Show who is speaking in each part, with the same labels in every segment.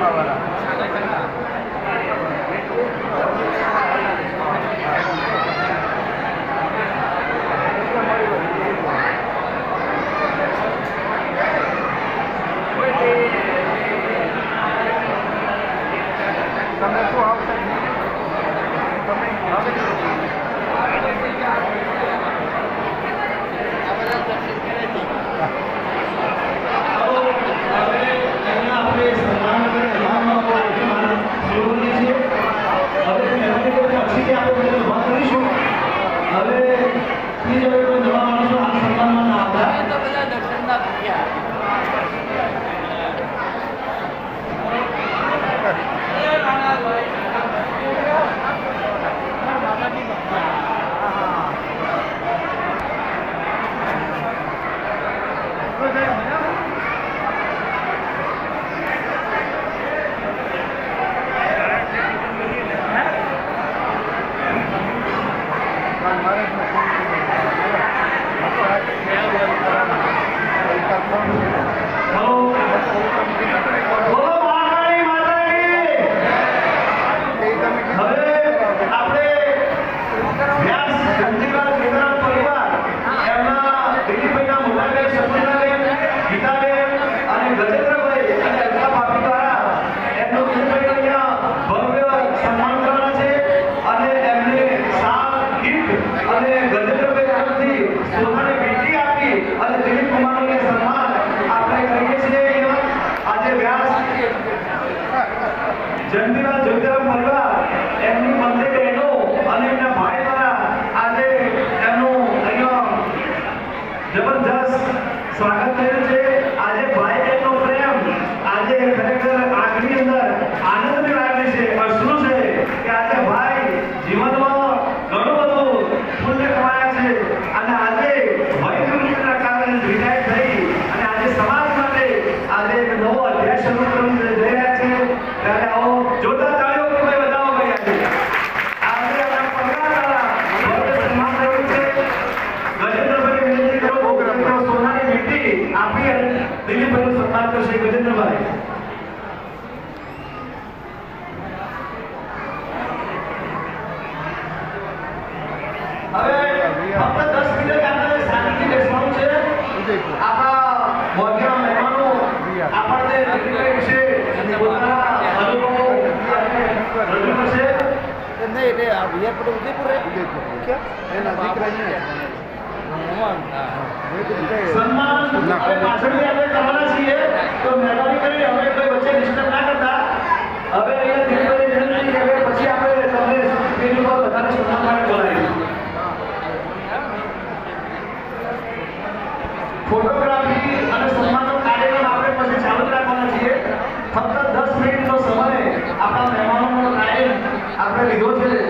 Speaker 1: Câmara. சகல નિયર પટેલ ઉદયપુર રહે. ઉદયપુર એના દીકરા
Speaker 2: ફોટોગ્રાફી અને સન્માનનો કાર્યક્રમ આપણે પછી ચાલુ રાખવાના છીએ. ફક્ત દસ મિનિટનો સમય આપણા મહેમાનોનો ટાઈમ આપણે લીધો છે.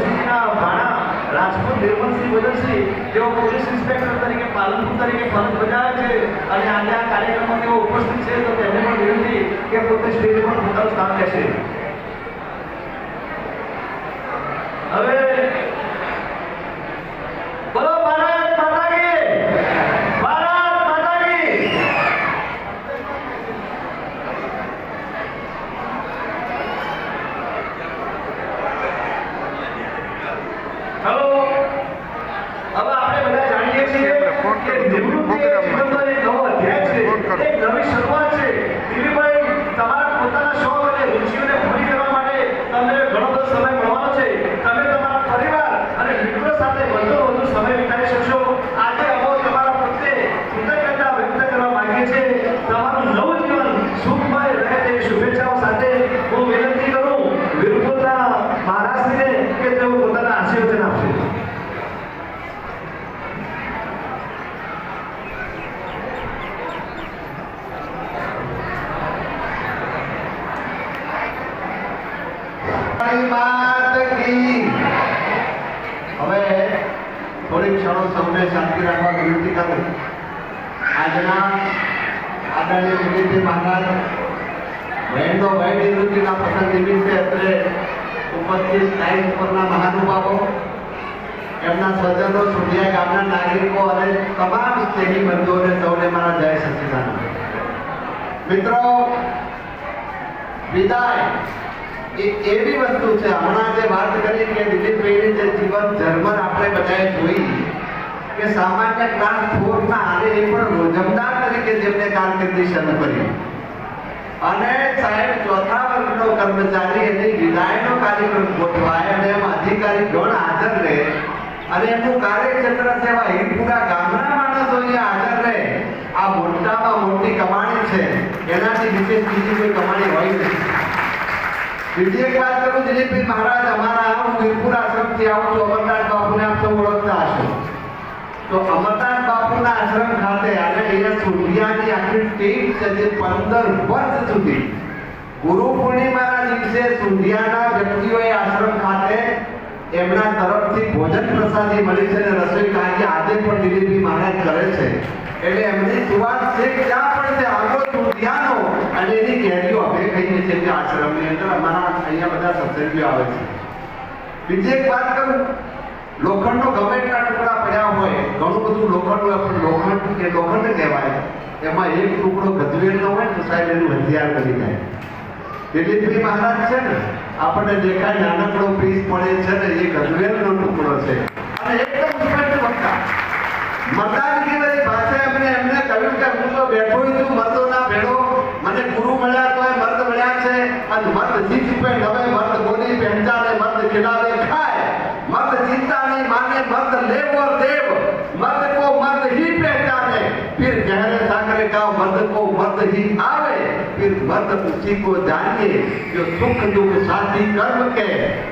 Speaker 2: ભાણા રાજપૂત નિર્મલસિંહ બદલસિંહ તેઓ પોલીસ ઇન્સ્પેક્ટર તરીકે પાલનપુર તરીકે ફરજ બજાવે છે અને આજે આ કાર્યક્રમમાં તેઓ ઉપસ્થિત છે, તો તેમને પણ વિનંતી કે પોતે સ્ટેજ પર પોતાનું સ્થાન લેશે. હવે
Speaker 3: થોડી ક્ષણો સૌને શાંતિ રાખવા વિનંતી કરું. આજના આદરણીય દિલીપજી મહારાજ બહેનનો ભાઈ નિવૃત્તિના પ્રસંગ નિમિત્તે અત્રે ઉપસ્થિત ટાઈમ ઉપરના મહાનુભાવો, એમના સ્વજનો સુધિયા ગામના નાગરિકો અને તમામ સ્નેહી બંધુઓને સૌને મારા જય સચિદાનંદ. મિત્રો, વિદાય. એ એવી વસ્તુ છે, હમણાં જે વાત કરી કે દિલીપભાઈની જે જીવન જર્મન આપણે બધાએ જોઈ, કે સામાન્ય ક્લાસ ફોરના અને એ પણ રોજમદાર તરીકે જેમને કારકિર્દી શરૂ કરી. અને સાહેબ, ચોથા વર્ગનો કર્મચારી એની વિદાયનો કાર્યક્રમ ગોઠવાય અને એમાં અધિકારી ગણ હાજર રહે. અને એમનું કાર્યક્ષેત્ર સેવા હિરપુરા ગામના માણસો અહીંયા હાજર રહે. આ મોટામાં મોટી કમાણી છે. એનાથી વિશેષ બીજી કોઈ કમાણી હોય નહીં. બીજી એક વાત કરું, દિલીપભાઈ મહારાજ, અમારા હું વીરપુર આશ્રમથી આવું છું અમરનાથ બાપુને આપ સૌ ઓળખતા હશો. તો અમરનાથ બાપુના આશ્રમ ખાતે અને અહીંયા સૂર્યાની આખી ટીમ છે જે પંદર વર્ષ સુધી ગુરુ પૂર્ણિમાના દિવસે સુંઢિયાના વ્યક્તિઓએ આશ્રમ ખાતે એમના તરફથી ભોજન પ્રસાદી મળી છે અને રસોઈ કાર્ય આજે પણ દિલીપભાઈ મહારાજ કરે છે. એટલે એમની સુવાસ છે, ક્યાં પણ છે આંગો સુંઢિયાનો અને એની કેરીઓ છીએ આશ્રમની અંદર અમારા અહીંયા બધા સત્સંગીઓ આવે છે. બીજી એક વાત કરું, લોખંડનો ગમે એટલા ટુકડા પડ્યા હોય, ઘણું બધું લોખંડ હોય, પણ લોખંડ એ લોખંડ કહેવાય. એમાં એક ટુકડો ગજવેલનો હોય તો સાહેબ એનું હથિયાર કરી જાય. દિલીપભાઈ મહારાજ છે ને, આપણને દેખાય નાનકડો પીસ પડે છે ને, એ ગજવેલનો ટુકડો છે. અને એકદમ સ્પષ્ટ વક્તા. મતાજી ભાષા એમને એમને કહ્યું કે હું તો બેઠો છું મર્દોના मर्द उसी को जानिए जो सुख दुख साथी कर्म के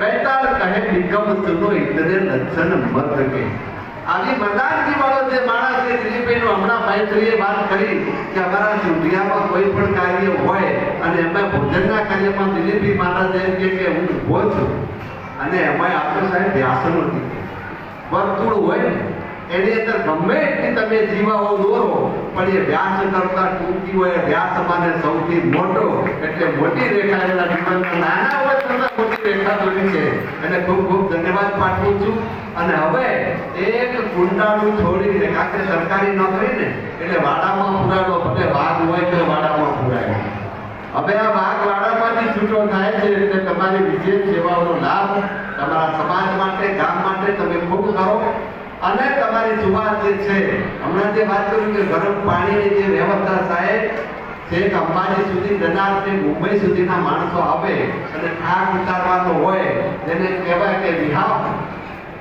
Speaker 3: बैताल कहे निगम सुनो इतने लक्षण मर्द के આવી મદાનગી વાળો જે માણસ છે દિલીપભાઈનું હમણાં ભાઈશ્રીએ વાત કરી કે અમારા ચૂંટિયામાં કોઈ પણ કાર્ય હોય અને એમાં ભોજનના કાર્યમાં દિલીપભાઈ મહારાજ એમ કહે કે હું ઊભો છું અને એમાં આપણે સાહેબ વ્યાસનો વર્તુળ હોય ને એની અંદર ગમે એટલી તમે જીવાઓ દોરો પણ એ વ્યાસ કરતા ટૂંકી હોય વ્યાસ માને સૌથી મોટો, એટલે મોટી રેખા એના જીવનમાં નાના હોય છતાં મોટી રેખા દોરી છે. અને ખૂબ ખૂબ ધન્યવાદ પાઠવું છું. અને હવે એક કુંડાળું છોડીને કારણ કે સરકારી નોકરી એટલે વાડામાં પુરાડો ભલે વાઘ હોય તો વાડામાં પુરાય. હવે આ વાઘ વાડામાંથી છૂટો થાય છે, એટલે તમારી વિશેષ સેવાઓનો લાભ તમારા સમાજ માટે, ગામ માટે તમે ખૂબ કરો. અને તમારી સુવાસ જે છે, હમણાં જે વાત કરી કે ગરમ પાણીની જે વ્યવસ્થા સાહેબ શેખ અંબાજી સુધી દનારથી મુંબઈ સુધીના માણસો આવે અને થાક ઉતારવાનો હોય, તેને કહેવાય કે વિહાવ.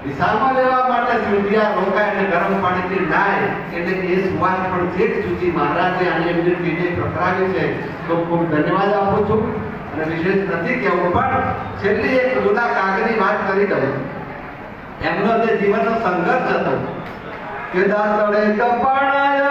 Speaker 3: વિસામાં લેવા માટે સુધિયા રોકાય અને ગરમ પાણીથી નાય, એટલે એ સુવાસ પણ છેક સુધી. મહારાજે આને એમની પીને પ્રકરાવી છે, તો ખૂબ ધન્યવાદ આપું છું. અને વિશેષ નથી કહેવું, પણ છેલ્લી એક જૂના કાગની વાત કરી દઉં. એમનો જે જીવનનો સંઘર્ષ હતો કે દાતડે કપાણાય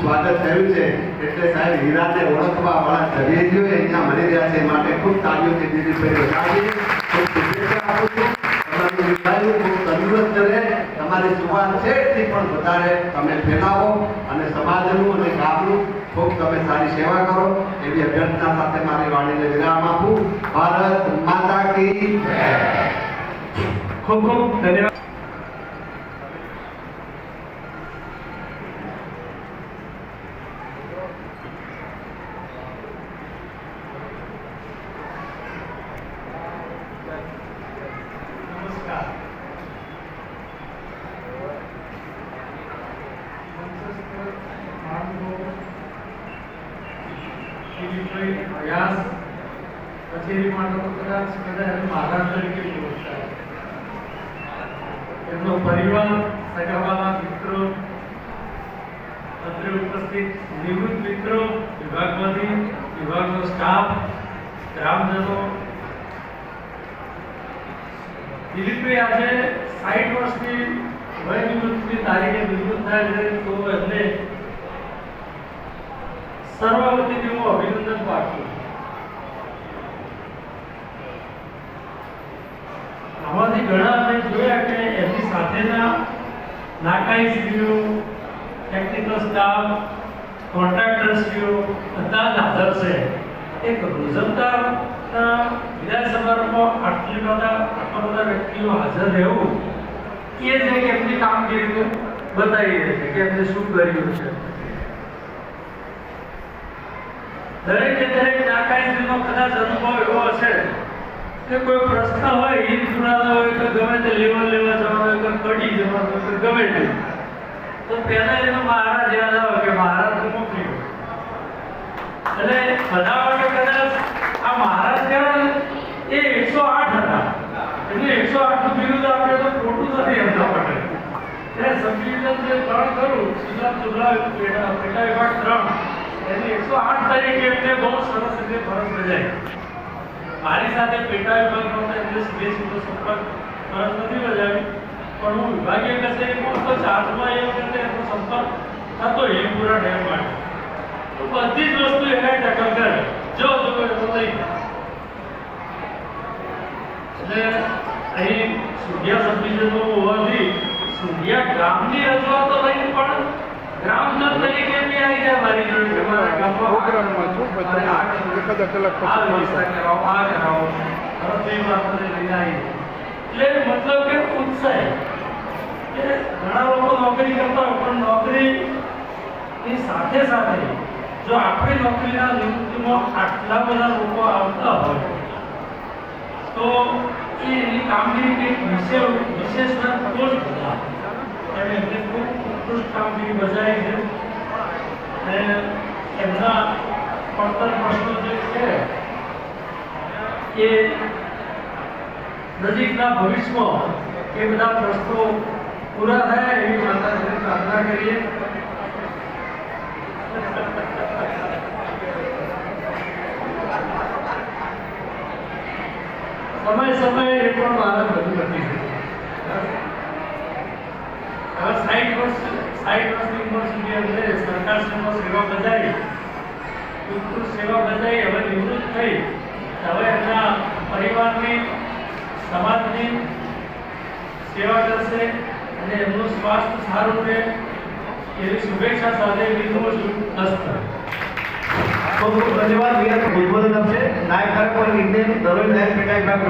Speaker 3: સ્વાગત થયું છે. એટલે સાહેબ, હીરાને ઓળખવા વાળા જવેરીઓ અહીંયા મળી રહ્યા છે. માટે ખૂબ તાલીઓથી દિલીપભાઈ વધાવીએ ખૂબ શુભેચ્છા વધારે તમે ફેલાવો અને સમાજનું અને ગામનું ખૂબ તમે સારી સેવા કરો. એવી અભ્યર્થના સાથે મારી વાણીને વિરામ આપું. ભારત માતા કી
Speaker 2: ખૂબ ખૂબ ધન્યવાદ નમસ્કાર દિલીપભાઈ વ્યાસ કચેરીમાં તો કદાચ એને મહારાજ તરીકે ઓળખાય. એમનો પરિવાર, સગાવાલા મિત્રો, અત્રે ઉપસ્થિત નિવૃત્ત મિત્રો, વિભાગમાંથી વિભાગનો સ્ટાફ ગ્રામજનો દિલીપભાઈ આજે સાઠ વર્ષની વય નિવૃત્તિની તારીખે નિવૃત્ત થાય છે, તો એમને સર્વવતીથી હું અભિનંદન પાઠવું છું. આમાંથી ઘણા અમે જોયા કે એમની સાથેના નાકાઈ સ્ત્રીઓ ટેકનિકલ સ્ટાફ કોન્ટ્રાક્ટરશ્રીઓ બધા જ હાજર છે. એક રોજમદારના વિધાનસભામાં આટલી બધા, આટલા બધા વ્યક્તિઓ હાજર રહેવું, એ જ એક એમની કામગીરી બતાવી દે છે કે એમને શું કર્યું છે. દરેકે દરેક નાકાઈ સ્ત્રીનો કદાચ અનુભવ એવો હશે કે કોઈ પ્રશ્ન હોય હિત સુનાનો હોય કે ગમે તે લેવલ લેવા જવાનું હોય કે કડી જવાનું હોય ગમે તે. તો પહેલા એનો મહારાજ યાદ આવે કે મહારાજ તો મોકલ્યો. એટલે બધા માટે કદાચ આ મહારાજ કહેવાય એ એકસો આઠ હતા. એટલે એકસો આઠનું બિરુદ આપણે તો ખોટું નથી એમના માટે. એટલે જે ત્રણ કરું સીધા ચુગલા પેટા વિભાગ ત્રણ. એની એકસો આઠ તારીખે એમને બહુ સરસ રીતે ફરજ બજાવી મારી સાથે પેટા વિભાગનો એમને સીધે સીધો સંપર્ક ફરજ નથી બજાવી પણ હું વિભાગીય કચેરીમાં તો ચાર્જમાં એ વખતે એનો સંપર્ક થતો હિમપુરા ડેમ માટે. તો બધી જ વસ્તુ એને ટકલ કરે. જો તો લઈ એટલે અહીં સુધિયા સબડિવિઝનો હોવાથી સુધિયા ગામની રજૂઆતો નહીં, પણ ગ્રામજન તરીકે બી આવી જાય મારી જોડે કે ગામમાં
Speaker 1: પ્રોગ્રામમાં છું પછી
Speaker 2: મારે આ
Speaker 1: કલાક પછી
Speaker 2: આ
Speaker 1: ફોન
Speaker 2: વ્યવસ્થા કરાવો, આ કરાવો. રસોઈમાં આપણે લઈને આવીએ. એટલે મતલબ કે ઉત્સાહ. ઘણા લોકો નોકરી કરતા હોય પણ નોકરી ની સાથે સાથે જો આપણી નોકરીના નિવૃત્તિમાં આટલા બધા લોકો આવતા હોય તો એની કામગીરી કંઈક વિશેષ વિશેષ તો જ બધા એમ એમને ખૂબ ઉત્કૃષ્ટ કામગીરી બજાવી છે અને એમના પડતર પ્રશ્નો જે છે એ નજીકના ભવિષ્યમાં એ બધા પ્રશ્નો પૂરા થાય એવી માતાજીને પ્રાર્થના કરીએ સમય સમયે એ પણ મારા બધું નથી હવે સાઠ વર્ષ સાઠ વર્ષની ઉંમર અંદર અમને સરકારશ્રીમાં સેવા બજાવી. ઉત્કૃષ્ટ સેવા બજાવી, હવે નિવૃત્ત થઈ. હવે એમના પરિવારની, સમાજની સેવા કરશે અને એમનું સ્વાસ્થ્ય સારું રહે. એવી શુભેચ્છા સાથે વિનવું છું. અસ્તર
Speaker 4: ખૂબ ખૂબ ધન્યવાદ, વિરાટ આપશે નાયક કાર્યક્રમ ઇન્ડિયન દરોઈ નાયક પેટા વિભાગ